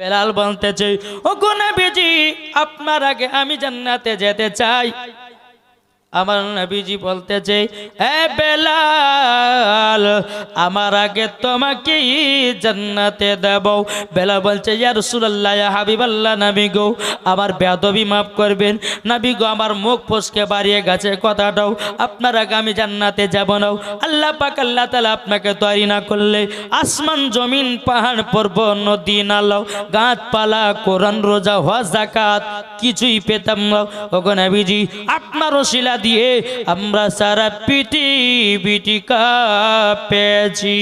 বেলাল বলতেছে ও বেজি আপনার আগে আমি জান্নাতে যেতে চাই। আমার নবীজি বলতেছে, এ বেলাল, আমার আগে তোমাকে জান্নাতে দেব। বেলা বলছে, ইয়া রাসূলুল্লাহ, ইয়া হাবিবাল্লাহ, নবী গো, আমার বেদবি মাফ করবেন। নবী গো, আমার মুখ ফসকে বাড়িয়ে গেছে কথাটাও। আপনার আগে আমি জান্নাতে যাব না। আল্লাহ পাক, আল্লাহ তাআলা আপনাকে তৈরি না করলে আসমান, জমিন, পাহাড়, পর্বত, নদী নালাও গাছপালা, কোরআন, রোজা, হজ জাকাত কিছুই পেতাম না। ওগো নবীজি, আপনার শিলা দিয়ে আমরা সারা পিটি বিটি পেয়েছি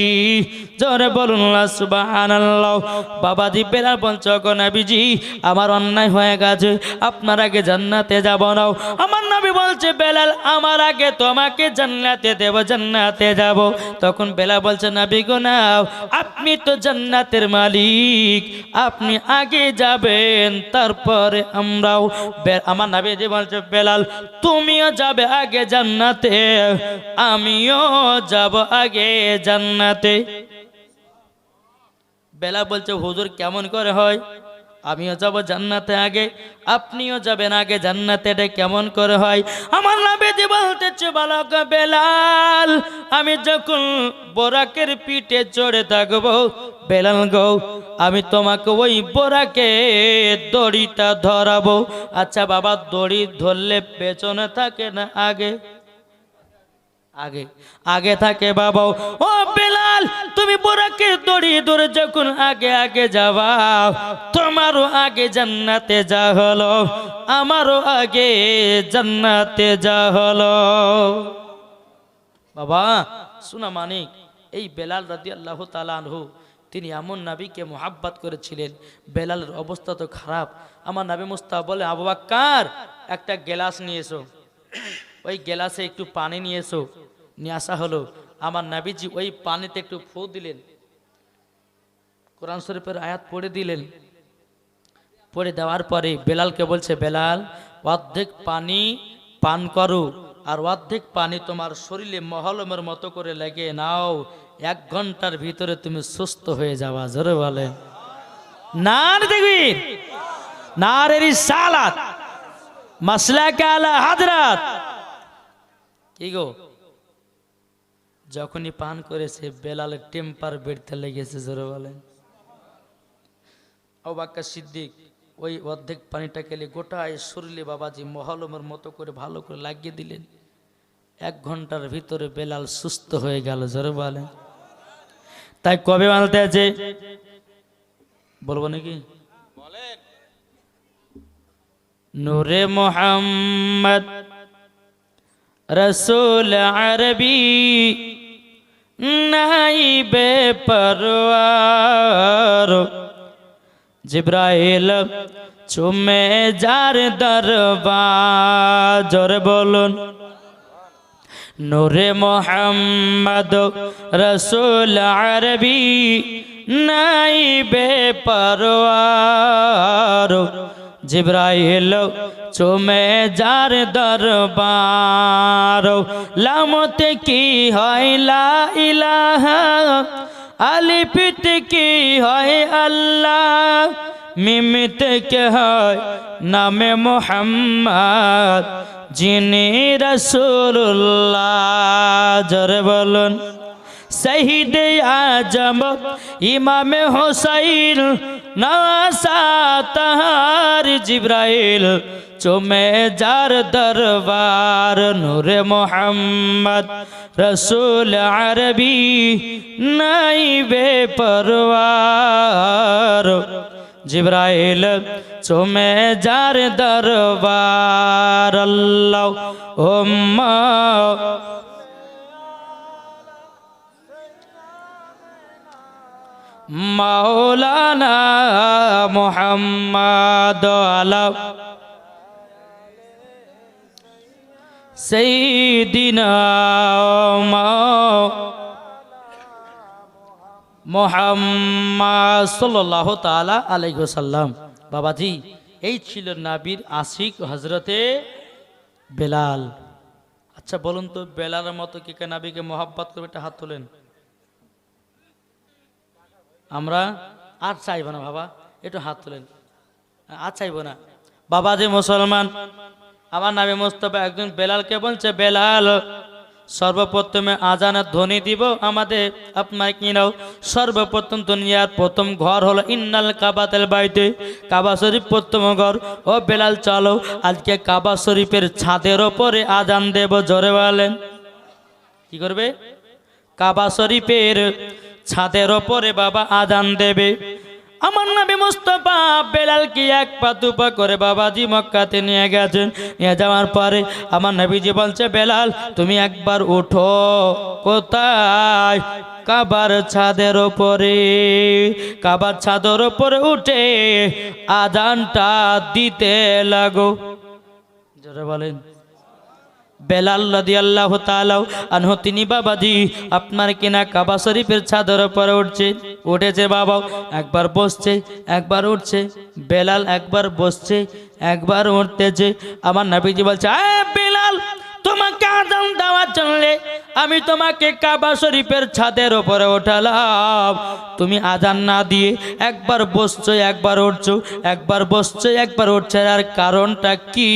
জোরে বলুন বেলাল বলছে নবীজি, আমার অন্যায় হয়ে গেছে, আপনার আগে জান্নাতে যাব না। আমার নবী বলছে, বেলাল, আমার আগে তোমাকে জান্নাতে দেব, জান্নাতে যাব। তখন বেলা বলছে, নবী গো, নাও, আপনি তো জান্নাতের মালিক, আপনি আগে যাবেন, তারপরে আমরাও। আমার নবী যে বলছে, বেলাল, তুমিও যাবে আগে জান্নাতে আমিও যাব আগে জান্নাতে। বেলা বলছে হুজুর কেমন করে হয়? আমিও যাব জান্নাতে আগে, আপনিও যাবেন আগে জান্নাতে, এটা কেমন করে হয়? আমার নাবিজি বলতেছে, বালক বেলাল, আমি যখন বোরাকের পিঠে চড়ে থাকব, বেলাল গো, আমি তোমাকে ওই বোরাকে দড়িটা ধরাবো। আচ্ছা বাবা, দড়ি ধরলে পেছনে থাকে না আগে? আগে আগে থাকে বাবা ও বেলাল, তুমি বোরাকে দড়ি ধরে যখন আগে আগে যাবা, তোমারও আগে জান্নাতে যা হলো, আমারও আগে জান্নাতে যা হলো। বাবা, শোনা মানিক, এই বেলাল রাদি আল্লাহ তালানহু তিনি এমন নাবিকে মোহাব্বত করেছিলেন, বেলালের অবস্থা তো খারাপ। আমার নাবি মুস্তা বলে, আবু বাক্কার, একটা গ্লাস নিয়ে এসো। ওই গেলাসে একটু পানি নিয়ে এসো নিয়ে আসা হলো। আমার নাবিজি ওই পানিতে একটু ফু দিলেন। কোরআন শরীফের আয়াত পড়ে দিলেন। পড়ে দেওয়ার পরে বেলালকে বলছে, বেলাল, অর্ধেক পানি পান করো আর অর্ধেক পানি তোমার শরীরে মহলমের মতো করে লেগে নাও। এক ঘণ্টার ভিতরে তুমি সুস্থ হয়ে যাওয়া জোরে বলে। না দেখবি? না রে সালাত। মাসলা কালা হাজরাত। কি গো? যখনই পান করেছে বেলালের টেম্পার বেড়তে লেগেছে জোরে বলেন। অবাক্কা সিদ্দিক ওই অর্ধেক পানিটা খেলে গোটায় শরীরে বাবাজি মহলমের মতো করে ভালো করে লাগিয়ে দিলেন। এক ঘণ্টার ভিতরে বেলাল সুস্থ হয়ে গেল জোরে বলেন। তাই কবে মানতে আছে? বলব নাকি? নূরে মোহাম্মদ রসুল আরবি নাইবে পরওয়ার জিব্রাইল চুমে যার দরবার জোরে বলুন নূরে মোহাম্মদ রসুল আরবি নাইবে পরওয়ার জিব্রাইল চুমে যার দরবার লামতে কি হয় লা ইলাহা? আলিপিত কি হয় আল্লাহ? মিমিত কে হয় নামে মোহাম্মদ, যিনি রসুল্লাহ জরে বলুন। শহীদ আজম ইমাম হোসাইন নাসা তাহার জিব্রাইল চুমে যার দরবার নূরে মোহাম্মদ রসুল আরবি নাইবে পরওয়ার জিব্রাইল চুমে যার দরবার আল্লাহ ওম্মা মাওলানা মোহাম্মদ আলা সেইদিনা মোহাম্মদ সাল্লাহ তালা আলাইসাল্লাম বাবাজি, এই ছিল নাবির আশিক হজরতে বেলাল। আচ্ছা বলুন তো বেলালের মতো কে কে নাবিকে মোহাব্বত করবে, একটা হাত তোলেন। আমরা আর চাইব না, বাবা। একটু হাত তোলেন। আচ্ছাইব না। বাবা যে মুসলমান, আমার নামে মোস্তফা একজন বেলালকে বলছে, বেলাল, সর্বপ্রথমে আজানের ধ্বনি দিব আমাদের। আপনার কি নাও। সর্বপ্রথম দুনিয়ার প্রথম ঘর হলো ইন্নাল কাবাতেল বাইতে। কাবা শরীফ প্রথম ঘর। ও বেলাল, চলো, আজকে কাবা শরীফের ছাদের ওপরে আজান দেব, জোরে বলেন। কি করবে? কাবা শরীফের ছাদের ওপরে বাবা আদান দেবে। আমার মুস্তফা বেলাল কি এক পা দুপা করে বাবাজি মক্কাতে নিয়ে গেছেন। নিয়ে যাওয়ার পরে আমার নবীজি বলছে, বেলাল, তুমি একবার উঠো কোথায়? কাবার ছাদের ওপরে। কাবার ছাদের ওপরে উঠে আদানটা দিতে লাগো। জোরে বলেন। বেলাল রাদি আল্লাহ তালাও আনহ, তিনি, বাবাজি, আপনার কিনা কাবা শরীফের ছাদের উপরে উঠছে। উঠেছে, বাবা। একবার বসছে, একবার উঠছে। বেলাল, একবার বসছে, একবার উঠতেছে। আমার নাবিজি বলছে, আয় বেলাল তোমাকে আজান দেওয়ার জন্য আমি তোমাকে কাবা শরীফের ছাদের ওপরে ওঠালাম তুমি আজান না দিয়ে একবার বসছো, একবার উঠছো, একবার বসছো, একবার উঠছে আর কারণটা কি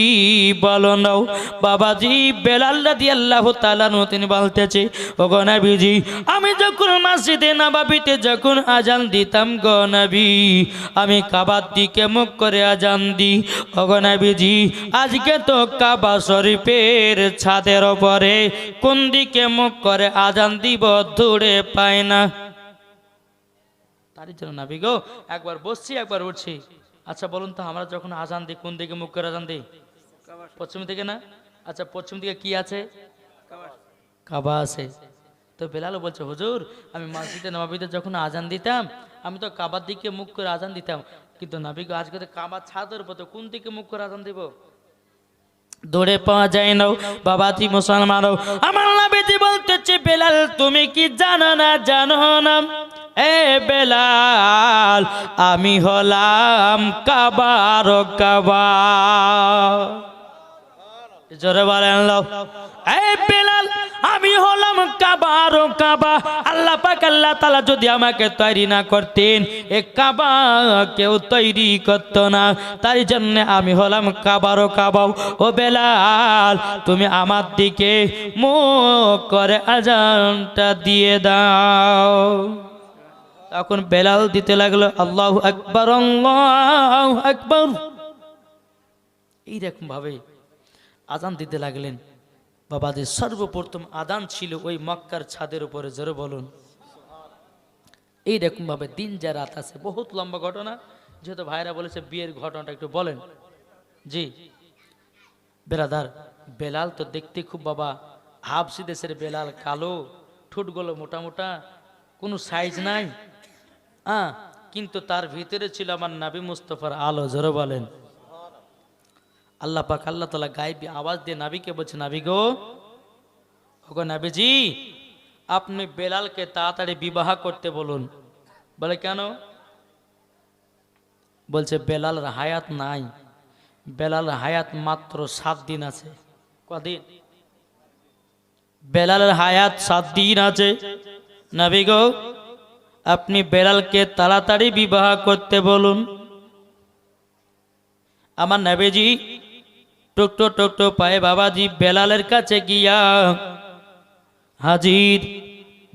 বলো নাও। বাবাজি বেলাল্লা দিয়ে আল্লাহ তালানু তিনি বলতেছে ও গনাবিজি আমি যখন মসজিদে নবাবিতে যখন আজান দিতাম গনাবি আমি কাবার দিকে মুখ করে আজান দিই। ও গনাবিজি আজকে তো কাবা শরীফের ছাদের ওপরে কোন দিকে মুখ করে আজান দিব, দূরে পায় না। তারই জন্য নাবি গো একবার বসছি, একবার উঠছি। আচ্ছা বলুন তো, আমরা যখন আজান দিই, কোন দিকে মুখ করে আজান দিই? পশ্চিম দিকে না? আচ্ছা পশ্চিম দিকে কি আছে? কাবা আছে। তো বেলালও বলছে, হুজুর, আমি মসজিদে নবাবিতে যখন আজান দিতাম, আমি তো কাবার দিকে মুখ করে আজান দিতাম। কিন্তু নাবিগ আজকে তো কাবার ছাদের উপর, তো কোন দিকে মুখ করে আজান দিব? দৌড়ে পাওয়া যায় না তুই মুসলমান আমার নাবিজি বলতেছে, বেলাল, তুমি কি জানো না জানো না? এ বেলাল, আমি হলাম কাবার কাবা। জোরে বলেন লো এ বেলাল আমি হলাম কাবার কাবা। আল্লাহ পাক, আল্লাহ তাআলা যদি আমাকে তৈরি না করতেন, এ কাবা কেউ তৈরি করত না। তাই জন্য আমি হলাম কাবার কাবাও ও বেলাল, তুমি আমার দিকে মুখ করে আজানটা দিয়ে দাও। তখন বেলাল দিতে লাগল, আল্লাহ আকবর আল্লাহ আকবর। এইরকম ভাবে আজান দিতে লাগলেন। বাবাদের সর্বপ্রথম আদান ছিল ওই মক্কার ছাদের উপরে। জোরে বলুন। এইরকম ভাবে দিন যা রাত আছে, বহুত লম্বা ঘটনা। যেহেতু ভাইরা বলেছে বিয়ের ঘটনাটা একটু বলেন। জি। বেরাদার বেলাল তো দেখতে খুব বাবা, হাফসি দেশের বেলাল, কালো ঠোঁটগুলো মোটা মোটা, কোনো সাইজ নাই। হ্যাঁ কিন্তু তার ভিতরে ছিল আমার নাবি মুস্তফার আলো, জোরে বলেন। আল্লাহ পাক আল্লাহ তালা গাইবি আওয়াজ দিয়ে নাবিকে বলছে, নাবি গো, ওগো নাবিজি, আপনি বেলালকে তাড়াতাড়ি বিবাহ করতে বলুন। বলে, কেন? বলছে, বেলালের হায়াত নাই। বেলালের হায়াত মাত্র সাত দিন আছে। কদিন? বেলালের হায়াত সাত দিন আছে। নাবি গো, আপনি বেলালকে তাড়াতাড়ি বিবাহ করতে বলুন। আমার নবীজি টুকটো টুকটো পায়ে বাবাজি বেলালের কাছে গিয়া হাজির।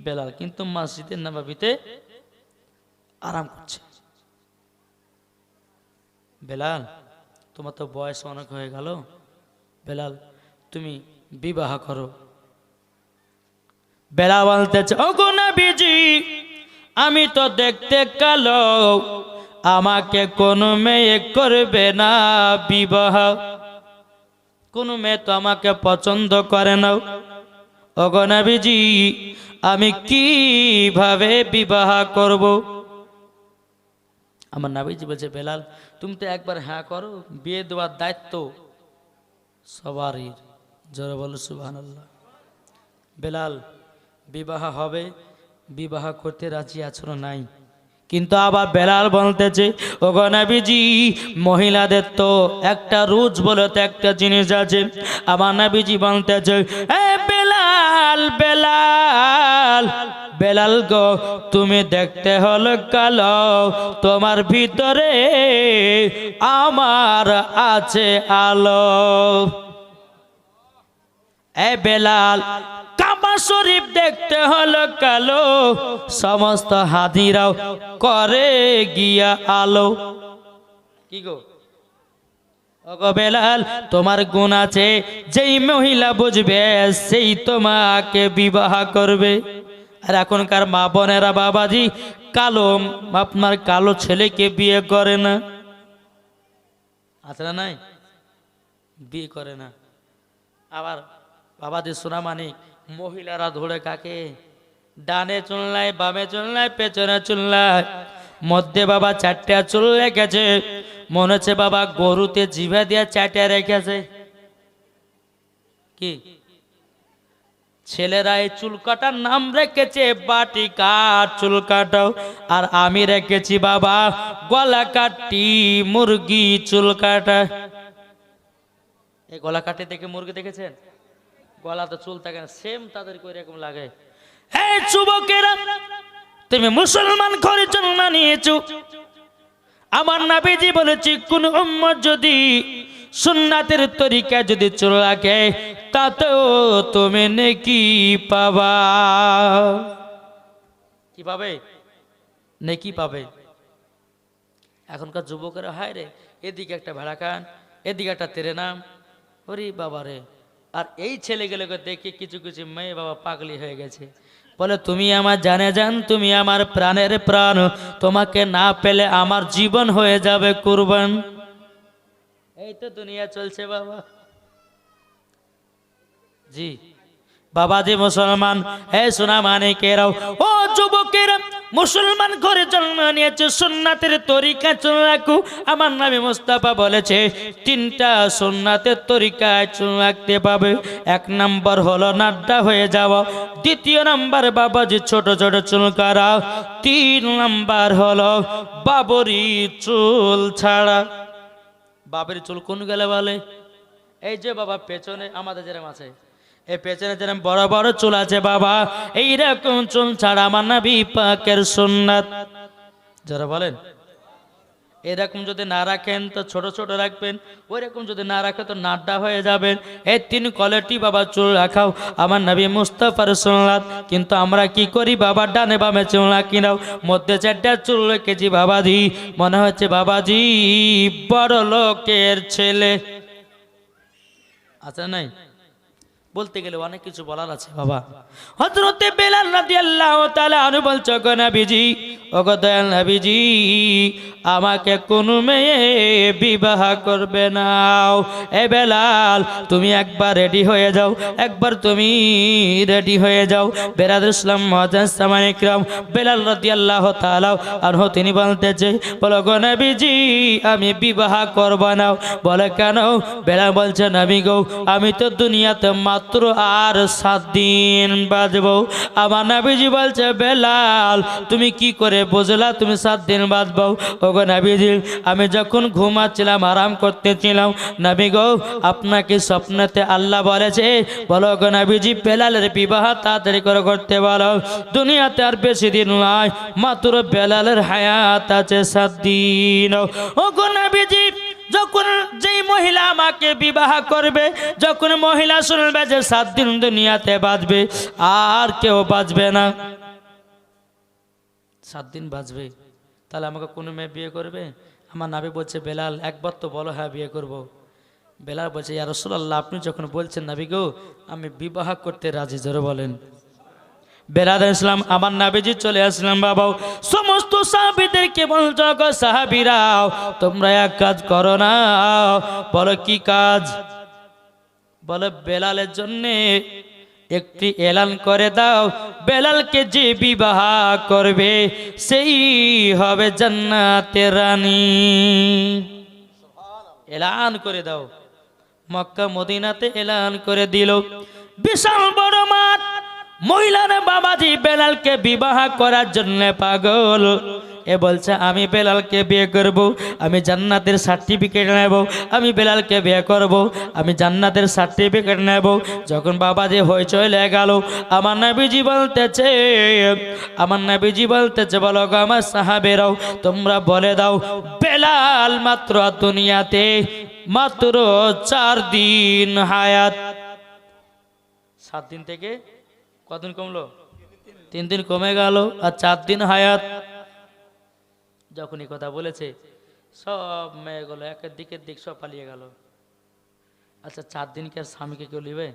বেলাল কিন্তু মসজিদের নবাবিতে আরাম করছে। বেলাল, তোমার তো বয়স অনেক হয়ে গেল। বেলাল, তুমি বিবাহ করো। বেলা বলতেছে নবীজি, আমি তো দেখতে কালো। আমাকে কোনো মেয়ে করবে না বিবাহ। কোনো মেয়ে তো আমাকে পছন্দ করে না। অগনাবিজি আমি কীভাবে বিবাহ করব? আমার নাবিজি বলছে, বেলাল, তুমি তো একবার হ্যাঁ করো, বিয়ে দেওয়ার দায়িত্ব সবারই। জোরে বলো সুবাহ বেলাল, বিবাহ হবে, বিবাহ করতে রাজি আছো নাই? কিন্তু আবার বেলাল বলতেছে ও গনাবিজি মহিলাদের তো একটা রুজ বলে তো একটা জিনিস আছে। আমার নাবিজি বলতেছে, এ বেলাল বেলাল বেলাল গো, তুমি দেখতে হলো কালো, তোমার ভিতরে আমার আছে আলো। এ বেলাল কাবা শরীফ দেখতে হলো কালো। সমস্ত হাদিরাও করে গিয়া আলো। কি গো? বেলাল, তোমার গুণ আছে, যেই মহিলা বুঝবে, সেই তোমাকে বিবাহ করবে। আর এখনকার মা বোনেরা বাবাজি, কালো, আপনার কালো ছেলেকে বিয়ে করে না। আছে না নাই? বিয়ে করে না। আবার বাবাজি সোনা মানিক মহিলারা ধরে কাকে? ডানে চুলনায়, বামে চুলনায়, পেছনে চুলনায়। মধ্যে বাবা চারটা চুল রেখেছে। মনে হচ্ছে বাবা গরুতে জিভে দিয়ে চারটে রেখেছে। কি? ছেলেরা এই চুল কাটার নাম রেখেছে, বাটি কাট, চুল কাটাও। আর আমি রেখেছি বাবা গলা কাটি, মুরগি চুল কাটা। এই গলা কাটে দেখে মুরগি দেখেছেন? গলাতে চুল থাকে না সেম তাদের করে এরকম লাগে। এই যুবকেরা, তুমি মুসলমান করে জন্ম নিয়েছো? আমার নাবিজি বলেছি, কোন উম্মত যদি সুন্নাতের তরিকা যদি চুল রাখে, তাতেও তুমি নেকি পাবা। কি পাবে নেকি পাবে। এখনকার যুবকেরা হায় রে এদিকে একটা ভেড়া খান, এদিকে একটা তেরে নাম। ওরে বাবা রে আর এই ছেলেগুলোকে দেখে কিছু কিছু মেয়ে বাবা পাগলি হয়ে গেছে। বলে, তুমি আমার জানে জান, তুমি আমার প্রাণের প্রাণ, তোমাকে না পেলে আমার জীবন হয়ে যাবে কুরবান। এই তো দুনিয়া চলছে বাবা। জি, বাবাজি মুসলমান হে সোনা মানে কেরাও ও যুবকেরা মুসলমান করে জন্ম নিয়েছে, সুন্নাতের তরিকা চুল রাখু। আমার নামে মুস্তাফা বলেছে, তিনটা সুন্নাতের তরিকায় রাখতে পাবে এক নাম্বার হলো নাড্ডা হয়ে যাওয়া। দ্বিতীয় নাম্বার বাবাজি ছোট ছোট চুল করা তিন নাম্বার হলো বাবরি চুল ছাড়া। বাবের চুল কোন গেলে বলে? এই যে বাবা, পেছনে আমাদের যেরকম আছে। এই পেছনে যেরকম বড় বড় চুল আছে বাবা। এইরকম চুল ছাড়া আমার নবী পাকের সুন্নাত। যারা বলেন, এরকম যদি না রাখেন তো ছোট ছোট রাখবেন ওই রকম যদি না রাখে তো নাড্ডা হয়ে যাবেন। এই তিন কোয়ালিটি বাবা চুল রাখাও আমার নবী মুস্তাফার সুন্নাত। কিন্তু আমরা কি করি বাবা, ডানে বামে চুল রাখি নাও মধ্যে চারটা চুল রেখেছি বাবাজি। মনে হচ্ছে বাবাজি বড় লোকের ছেলে। আছে নাই? বলতে গেলে অনেক কিছু বলার আছে, বাবা। হযরতে বেলাল রাদিয়াল্লাহু তাআলা আনহু বলছো গো নবীজি, ওগো দয়াল নবীজি, আমাকে কোন মেয়ে বিবাহ করবে নাও এ বেলাল, তুমি একবার রেডি হয়ে যাও, একবার তুমি রেডি হয়ে যাও। বেরাদুল ইসলাম মুআজ্জাজ সামান ইকরাম, বেলাল রাদিয়াল্লাহু তাআলা আনহু, তিনি বলতেছে, বলো গো নবীজি, আমি বিবাহ করব নাও বলে, কেন? বেলাল বলছে, নবী গো, আমি তো দুনিয়াতে মাত্র আর সাত দিন বাজব। আমার নাবিজি বলছে, বেলাল, তুমি কি করে বুঝলা? তুমি সাত দিন বাঁচবো ওগো নাবিজি, আমি যখন ঘুমাচ্ছিলাম, আরাম করতেছিলাম, নাবি গো, আপনাকে স্বপ্নতে আল্লাহ বলেছে, বলো গো নাবিজি, বেলালের বিবাহ তাড়াতাড়ি করে করতে বলো। দুনিয়াতে আর বেশি দিন নয় মাত্র বেলালের হায়াত আছে সাত দিন। ও গো নাবিজি যখন যেই মহিলা আমাকে বিবাহ করবে, যখন মহিলা শুনবে যে সাত দিন দুনিয়াতে বাঁচবে, আর কেউ বাঁচবে না। সাত দিন বাঁচবে? তাহলে আমাকে কোনো মেয়ে বিয়ে করবে? আমার নাবি বলছে, বেলাল, একবার তো বলো হ্যাঁ বিয়ে করব। বেলাল বলছে, ইয়া রসুল্লাহ আপনি যখন বলছেন নাবি গো, আমি বিবাহ করতে রাজি, জোরে বলেন। বেলাদ ইসলাম, আমার নাবিজি চলে আসলাম বাবা সমস্ত সাহাবিদেরকে বলছো, গো সাহাবিরাও, তোমরা এক কাজ করো না। বলো, কি কাজ? বলো, বেলালের জন্যে একটি এলান করে দাও। বেলালকে যে বিবাহ করবে, সেই হবে জান্নাতের রানী। এলান করে দাও। মক্কা, মদিনাতে এলান করে দিল। বিশাল বড় মাঠ। মহিলারা বাবাজি বেলালকে বিবাহ করার জন্য পাগল। এ বলছে, আমি বেলালকে বিয়ে করব, আমি জান্নাতের সার্টিফিকেট নেব, আমি বেলালকে বিয়ে করব, আমি জান্নাতের সার্টিফিকেট নেব। যখন বাবা যে হয়ে চলে গেল, আমার নাবিজি বলতেছে, আমার নাবিজি বলতেছে, বলো গো আমার সাহাবেরাও, তোমরা বলে দাও, বেলাল মাত্র দুনিয়াতে মাত্র চার দিন হায়াত। সাত দিন থেকে কদিন কমলো? তিন দিন কমে গেল আর চার দিন হায়াত। যখনই কথা বলেছে, সব মেয়েগুলো একের দিকের দিক সব পালিয়ে গেল। আচ্ছা চার দিন কি আর স্বামীকে কেউ নিবে?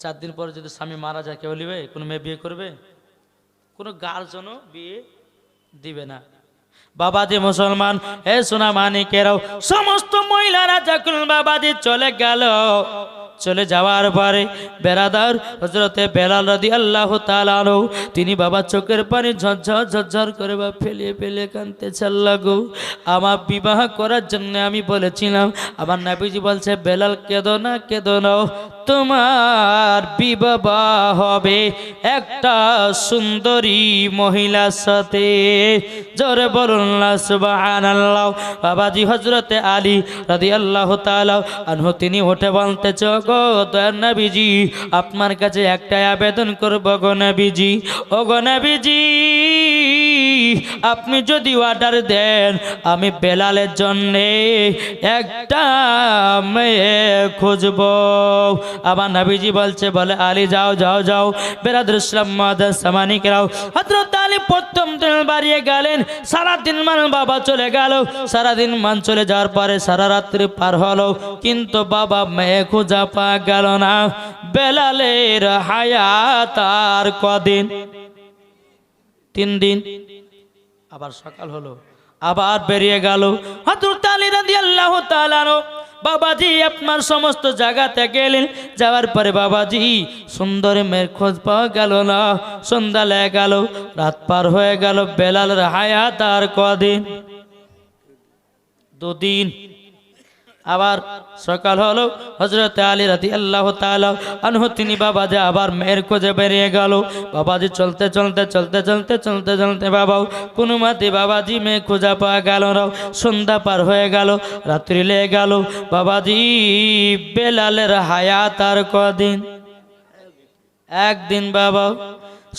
চার দিন পরে যদি স্বামী মারা যায়, কেউ নিবে? কোনো মেয়ে বিয়ে করবে? কোনো গার্জনও বিয়ে দিবে না। বাবা বাবাজি মুসলমান হে সোনা মানিকেরাও সমস্ত মহিলারা যখন বাবাজি চলে গেল চলে যাওয়ার পরে বেড়াদার হজরতে বেলাল রাদি আল্লাহ তালানো তিনি বাবা চোখের পানি ঝরঝর ঝরঝর করে বা ফেলিয়ে ফেলিয়ে কানতে চাল্লা গো। আমার বিবাহ করার জন্য আমি বলেছিলাম, আমার নাবিজি বলছে, বেলাল, কেঁদো না কেঁদো না, তোমার বিবাহ হবে একটা সুন্দরী মহিলার সাথে। জোরে বলুন বাবাজি হজরতে আলী রাদিয়াল্লাহু তাআলা আনহু, তিনি উঠে বলতেছে গো আপনার কাছে একটাই আবেদন করব গো নবীজি। ও গো নবীজি আপনি যদি অর্ডার দেন, আমি বেলালের জন্যে একটা মেয়ে খুঁজব। আমার নবীজি বলছে, বলে, আলী, যাও যাও যাও। বেরাদুল ইসলাম মাদার সামানিকরাও হজরত আলী প্রথম দিন বাড়িয়ে গেলেন। সারাদিন মান বাবা চলে গেল। সারাদিন মান চলে যাওয়ার পরে সারা রাত্রি পার হলো। কিন্তু বাবা মেয়ে খোঁজা পা গেল না। বেলালের হায়াত আর কদিন? তিন দিন। আবার সকাল হলো, আবার বেরিয়ে গেল। হাতুর আলী রাদিয়াল্লাহু তাআলা বাবাজি আপনার সমস্ত জায়গাতে গেলেন, যাওয়ার পরে বাবাজি সুন্দর মেয়ের খোঁজ পাওয়া গেল না, সন্ধ্যা লেগে গেল, রাত পার হয়ে গেল, বেলালের হায়াত আর কদিন? দুদিন। আবার সকাল হলো হজরত আলী রাতি আল্লাহ আনহু, তিনি বাবাজি আবার মেয়ের খোঁজে বেরিয়ে গেল। বাবাজি চলতে চলতে চলতে চলতে চলতে চলতে বাবাও কোনো মতে বাবাজি মেয়ে খোঁজা পাওয়া গেল না। সন্ধ্যা পার হয়ে গেল, রাত্রি লেগে গেল। বাবাজি, বেলালের হায়াত আর কদিন? একদিন বাবা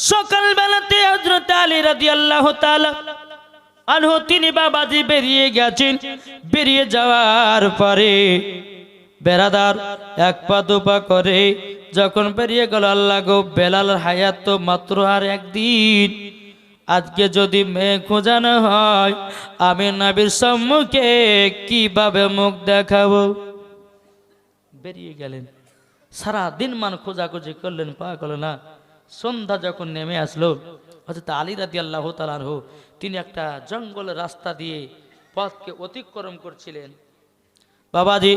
সকালবেলাতে হজরত আলী রাতি আল্লাহ আনহু তিনি বাবাজি বেরিয়ে গেছেন। বেরিয়ে যাওয়ার পরে বেড়াদার এক পা দুপা করে যখন বেরিয়ে গেল, আল্লাহ গো, বেলাল হায়াত তো মাত্র আর একদিন। আজকে যদি মেয়ে খোঁজানো হয়, আমি নাবির সম্মুখে কীভাবে মুখ দেখাবো? বেরিয়ে গেলেন। সারা দিন মান খোঁজাখুঁজি করলেন পা করলেন না। সন্ধ্যা যখন নেমে আসলো হয়তো আলী রাদি আল্লাহ তালাহ তিনি একটা জঙ্গল রাস্তা দিয়ে পথকে অতিক্রম করছিলেন। বাবাজি,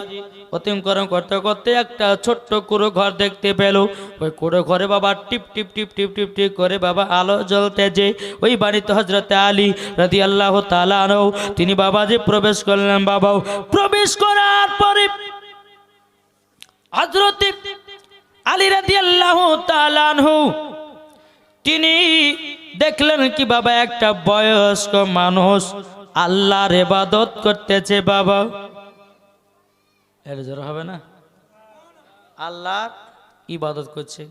অতিক্রম করতে করতে একটা ছোট্ট কুড়ো ঘর দেখতে পেল। ওই কুড়ো ঘরে বাবা টিপ টিপ টিপ টিপ টিপ টিপ করে বাবা আলো জ্বলতেছে ওই বাড়িতে হজরতে আলী রাদি আল্লাহ তালাহ তিনি বাবাজি প্রবেশ করলেন। বাবাও প্রবেশ করার পরে হজরত আলী রাদি আল্লাহ তালানহু তিনি দেখলেন কি বাবা, একটা বয়স্ক মানুষ আল্লাহর এবাদত করতেছে বাবা। এর হবে না? আল্লাহর ইবাদত করছে।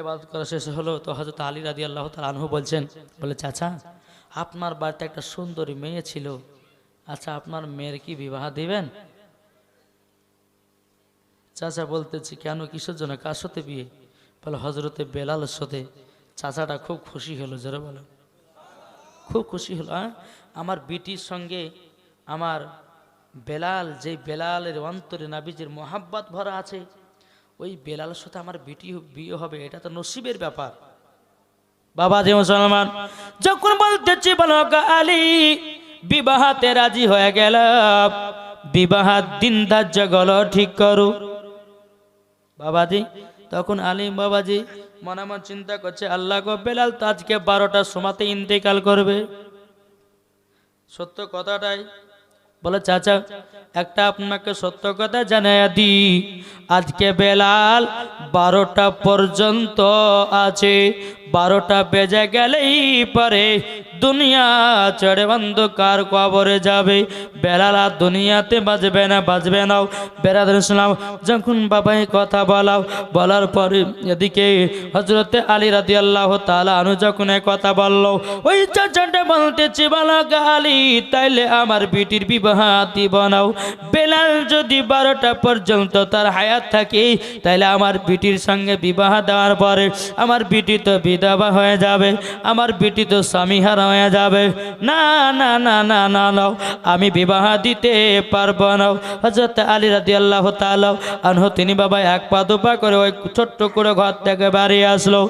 এবাদত করা শেষ হলো তো হজরত আলী রাদি আল্লাহ তালানহু বলছেন, বলে, চাচা, আপনার বাড়িতে একটা সুন্দরী মেয়ে ছিল। আচ্ছা আপনার মেয়ের কি বিবাহ দিবেন? চাচা বলতেছি, কেন, কিসের জন্য? কার সাথে বিয়ে? বলে হজরতে বেলালের সাথে। চাচাটা খুব খুশি হলো যারা বলো। খুব খুশি হলো আমার বিটির সঙ্গে আমার বেলাল যে বেলালের অন্তরে নাবিজের মোহাব্বত ভরা আছে, ওই বেলালের সাথে আমার বিটি বিয়ে হবে, এটা তো নসিবের ব্যাপার। বাবা যে মুসলমান, যখন বলতেছি, বলো গো আলী বিবাহাতে রাজি হয়ে গেল বিবাহার দিন ধার্য গল ঠিক করো। বাবাজি তখন আলিম বাবাজি মনে মন চিন্তা করছে, আল্লাহ বেলাল তো আজকে বারোটার সময়তে ইন্তেকাল করবে। সত্য কথাটাই বলে, চাচা, একটা আপনাকে সত্য কথা জানাইয়া দি আজকে বেলাল বারোটা পর্যন্ত আছে, বারোটা বেজে গেলেই পরে। দুনিয়া ছেড়ে অন্ধকার কবরে যাবে। বেলাল দুনিয়াতে বাজবে না, বাজবে নাও। বেড়াদের শুনলাম যখন বাবাই কথা বলাও, বলার পরে এদিকে হজরতে আলী রাদি আল্লাহ তালা আনু যখন কথা বলল, ওই চাচাটা বলতেছে, বলা গালি, তাইলে আমার বিটির বিবাহ দিব নাও। বেলাল যদি বারোটা পর্যন্ত তার হায়াত থাকে, তাইলে আমার বিটির সঙ্গে বিবাহ দেওয়ার পরে আমার বিটি তো বিধবা হয়ে যাবে, আমার বিটি তো স্বামীহারা হয়ে যাবে। না না না না না নাও আমি বিবাহ দিতে পারব না। হজরত আলী রাদি আল্লাহ তালাও আনহ, তিনি বাবা এক পা দুপা করে ওই ছোট্ট করে ঘর থেকে বাড়ি আসলো।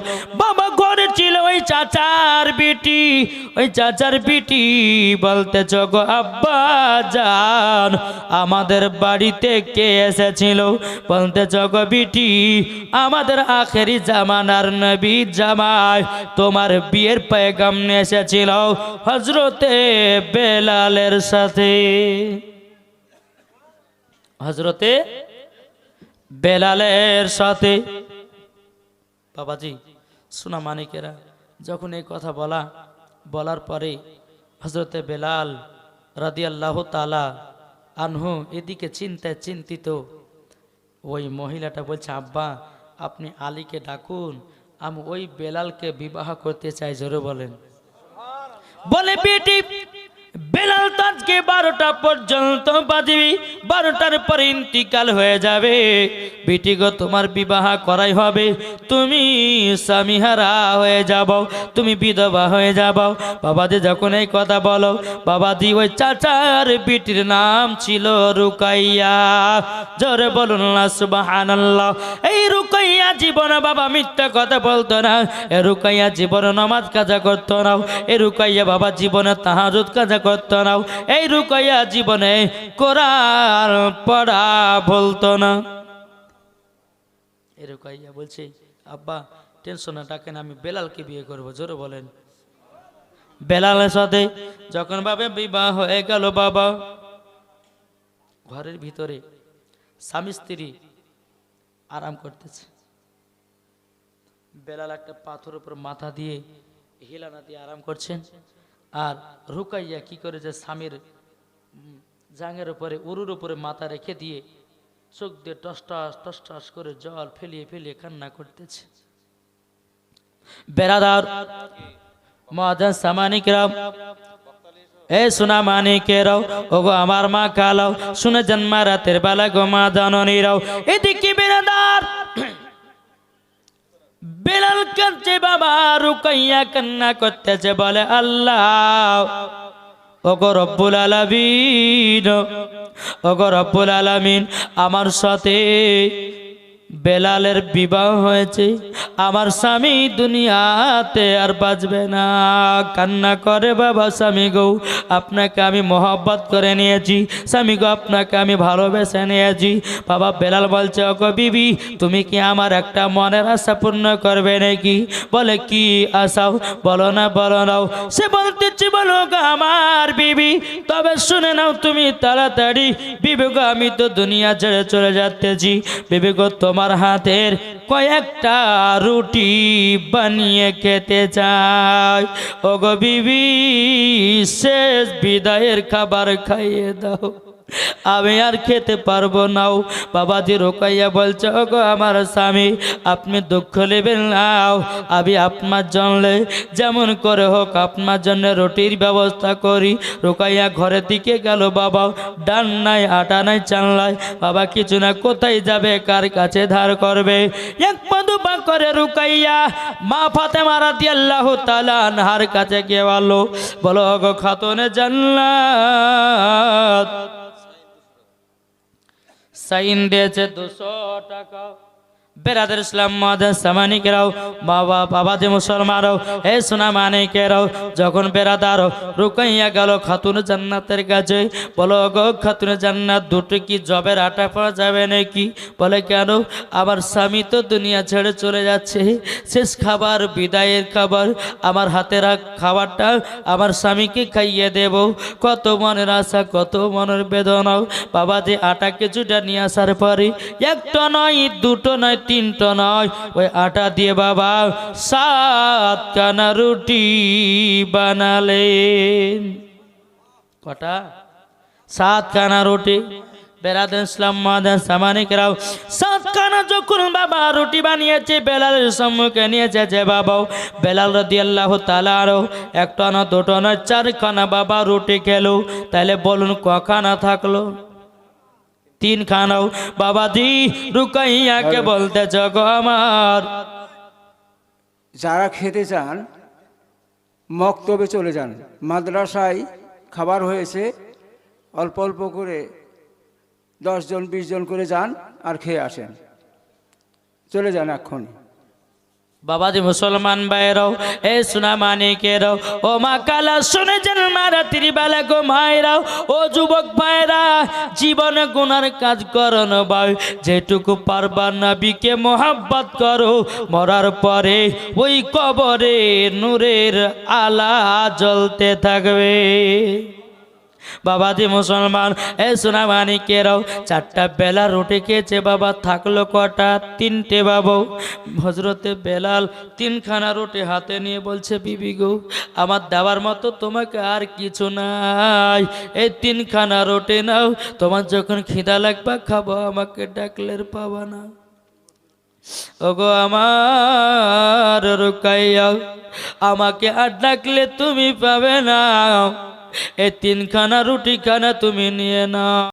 বাবা ঘরে ছিল ওই চাচার বিটি। ওই চাচার বিটি বলতে গো আব্বা যান আমাদের বাড়িতে কে এসেছিল? বলতে গো বিটি, আমাদের আখেরি জামানার নবী জামাই, তোমার বিয়ের পেগাম নিয়ে এসেছিল হজরতে বেলালের সাথে। হজরতে বেলালের সাথে। বাবাজি সোনা মানিকেরা, যখন এই কথা বলা, বলার পরে হজরতে বেলাল রাদিয়াল্লাহ তালা আনহু এদিকে চিন্তায় চিন্তিত। ওই মহিলাটা বলছে, আব্বা, আপনি আলীকে ডাকুন, আমি ওই বেলালকে বিবাহ করতে চাই, জোরে বলেন। বলে বেটি বেলাল তো আজকে বারোটা পর্যন্ত বাজবি, বারোটার পরে ইন্তিকাল হয়ে যাবে। বেটি গো তোমার বিবাহ করাই হবে। তুমি স্বামীহারা হয়ে যাব, তুমি বিধবা হয়ে যাব। বাবাজি যখন এই কথা বলো, বাবাজি ওই চাচার বিটির নাম ছিল রুকাইয়া। জোরে বলুন না, সুবহানাল্লাহ। এই রুকাইয়া জীবনে বাবা মিথ্যা কথা বলতো না। এ রুকাইয়া জীবনে নমাজ কাজা করতো না। এ রুকাইয়া বাবা জীবনে তাহাজুদ কাজা করতো না। এই রুকাইয়া জীবনে কোরআন পড়া বলতো না। এ রুকাইয়া বলছে, আব্বা, টেনশন না, ডাকেন, আমি বেলালকে বিয়ে করব, জোরে বলেন। বেলালের সাথে যখন বাবা বিবাহ হয়ে গেল, বাবা ঘরের ভিতরে স্বামী স্ত্রী আরাম করতেছে। বেলাল একটা পাথর উপর মাথা দিয়ে হিলানা দিয়ে আরাম করছেন। আর রুকাইয়া কি করে যে স্বামীর জাঙের উপরে, উরুর উপরে মাথা রেখে দিয়ে চোখ দিয়ে টস টস টস টস করে জল ফেলিয়ে ফেলিয়ে কান্না করতেছে। বেড়াদার মহাজন সামানিকরাম এ সোনা মানিকেরাও ওগো আমার মা কালাও, শুনে জন্মা রাতের বেলা গো মা জননীরাও এদিকে বেড়াদার বেলাল কাঁদছে, বাবা রুকাইয়া কান্না করতেছে, বলে, আল্লাহ, ওগো রব্বুল আলামিন, ওগো রব্বুল আলামিন, আমার সাথে বেলালের বিবাহ হয়েছে, আমার স্বামী দুনিয়াতে আর বাঁচবে না। কান্না করে, বাবা, স্বামী গো, আপনাকে আমি মহব্বত করে নিয়েছি। স্বামী গো, আপনাকে আমি ভালোবেসে নিয়েছি। বাবা বেলাল বলছে, ওগো বিবি, তুমি কি আমার একটা মনের আশা পূর্ণ করবে নাকি? বলে, কি আশাও বলো না, বলো নাও সে বলতেছি বলো গো আমার বিবি, তবে শুনে নাও তুমি তাড়াতাড়ি। বিবি গো, আমি তো দুনিয়া ছেড়ে চলে যাচ্তেছি বিবি গো, তোমার হাতের কয়েকটা রুটি বানিয়ে খেতে চাই। ওগো বিবি শেষ বিদায়ের খাবার খাইয়ে দাও। আমি আর খেতে পারব নাও বাবাজি রোকাইয়া বলছে ও গো আমার স্বামী, আপনি দুঃখ নেবেন নাও আমি আপনার জন্য যেমন করে হোক আপনার জন্য রুটির ব্যবস্থা করি। রোকাইয়া ঘরের দিকে গেল, বাবা, ডান নাই, আটা নাই চানলাই বাবা, কিছু না, কোথায় যাবে? কার কাছে ধার করবে? এক পা দুপা করে, রুকাইয়া, মা ফাতে মারা দিয়ে আল্লাহ তালা আনহার কাছে গিয়ে বলো বলো গো খাতনে জান্নাত। সাইন দিয়েছে দুশো টাকা। বেরাদের ইসলাম সামানিকেরাও বাবা বাবা যে মুসলমানও হে সোনা মানিকেরাও যখন বেরাদার রুকাইয়া গেল খাতুন জান্নাতের কাছে, বলো গো খাতুন জান্নাত, দুটো কি জবের আটা পাওয়া যাবে নাকি? বলে, কেন? আমার স্বামী তো দুনিয়া ছেড়ে চলে যাচ্ছে। শেষ খাবার, বিদায়ের খাবার, আমার হাতের খাবারটা আমার স্বামীকে খাইয়ে দেব। কত মনের আশা, কত মনের বেদনাও। বাবা যে আটা কিছুটা নিয়ে আসার পরে, একটা নয়, দুটো নয় তিনটা নয়। ওই আটা দিয়ে বাবা সাতখানা রুটি বানালেন। কটা? সাতখানা রুটি। বাবা রুটি বানিয়েছে, বেলালের সম্মুখে নিয়েছে বেলাল একটা দুটো না চারখানা বাবা রুটি খেলো। তাহলে বলুন কখানা থাকল? তিনখানাও বাবাজি রুকাইয়াকে বলতে গো আমার। যারা খেতে চান মক্তবে চলে যান। মাদ্রাসায় খাবার হয়েছে অল্প অল্প করে দশজন বিশ জন করে যান আর খেয়ে আসেন। চলে যান এক্ষুনি। বাবাজি মুসলমান ভাইরাও এ সোনা মানিকেরাও, ও মা কালা শুনেছেন মারা ত্রিবেলা গো মায়েরাও ও যুবক ভাইরা জীবনে গুনার কাজ করো না ভাই, যেটুকু পারবা নবীকে মোহাব্বত করো, মরার পরে ওই কবরে নূরের আলা জ্বলতে থাকবে। বাবাজি মুসলমান, এ সোনা মানিকেরাও চারটা বেলা রুটি খেয়েছে বাবা, থাকল কটা? তিনটে বাবু। হজরতে বেলাল তিনখানা রুটি হাতে নিয়ে বলছে, বিবি গো, আমার দেওয়ার মতো তোমাকে আর কিছু নাই। এই তিনখানা রুটি নাও, তোমার যখন খিদা লাগবে খাব, আমাকে ডাকলের পাবা না। ওগো আমার রুকাইয়া, আমাকে আর ডাকলে তুমি পাবে না। এই তিনখানা রুটি খানা তুমি নিয়ে নাও।